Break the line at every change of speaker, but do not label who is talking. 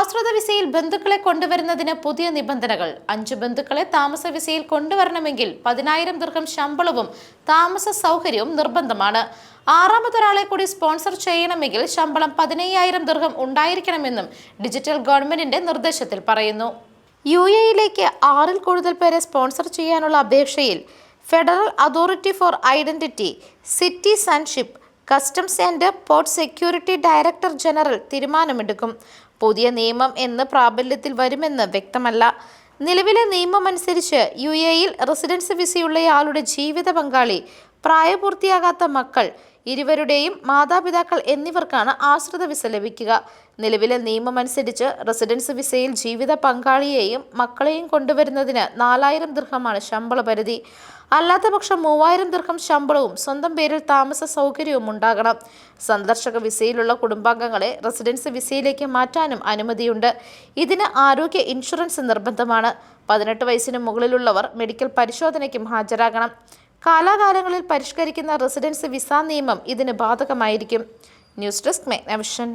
ആശ്രിത വിസയിൽ ബന്ധുക്കളെ കൊണ്ടുവരുന്നതിന് പുതിയ നിബന്ധനകൾ. അഞ്ചു ബന്ധുക്കളെ താമസ വിസയിൽ കൊണ്ടുവരണമെങ്കിൽ പതിനായിരം ദീർഘം ശമ്പളവും താമസ സൗകര്യവും നിർബന്ധമാണ്. ആറാമതൊരാളെ കൂടി സ്പോൺസർ ചെയ്യണമെങ്കിൽ ശമ്പളം പതിനയ്യായിരം ദീർഘം ഉണ്ടായിരിക്കണമെന്നും ഡിജിറ്റൽ ഗവൺമെന്റിന്റെ നിർദ്ദേശത്തിൽ പറയുന്നു. യു എയിലേക്ക് ആറിൽ കൂടുതൽ പേരെ സ്പോൺസർ ചെയ്യാനുള്ള അപേക്ഷയിൽ federal authority for identity citizenship customs and port security director general തീരുമാനമെടുക്കും. പുതിയ നിയമം എന്ന് പ്രാബല്യത്തിൽ വരുമെന്ന് വ്യക്തമല്ല. നിലവിലെ നിയമം അനുസരിച്ച് യു എയിൽ റെസിഡൻസ് വിസയുള്ളയാളുടെ ജീവിത പങ്കാളി പ്രായപൂർത്തിയാകാത്ത മക്കൾ ഇരുവരുടെയും മാതാപിതാക്കൾ എന്നിവർക്കാണ് ആശ്രിത വിസ ലഭിക്കുക. നിലവിലെ നിയമമനുസരിച്ച് റെസിഡൻസ് വിസയിൽ ജീവിത പങ്കാളിയെയും മക്കളെയും കൊണ്ടുവരുന്നതിന് നാലായിരം ദീർഘമാണ് ശമ്പള പരിധി. അല്ലാത്ത പക്ഷം മൂവായിരം ദീർഘം ശമ്പളവും സ്വന്തം പേരിൽ താമസ സൗകര്യവും ഉണ്ടാകണം. സന്ദർശക വിസയിലുള്ള കുടുംബാംഗങ്ങളെ റെസിഡൻസ് വിസയിലേക്ക് മാറ്റാനും അനുമതിയുണ്ട്. ഇതിന് ആരോഗ്യ ഇൻഷുറൻസ് നിർബന്ധമാണ്. പതിനെട്ട് വയസ്സിന് മുകളിലുള്ളവർ മെഡിക്കൽ പരിശോധനയ്ക്കും ഹാജരാകണം. കാലാകാലങ്ങളിൽ പരിഷ്കരിക്കുന്ന റെസിഡൻസ് വിസ നിയമം ഇതിന് ബാധകമായിരിക്കും. News desk മെഗ്നവിഷൻ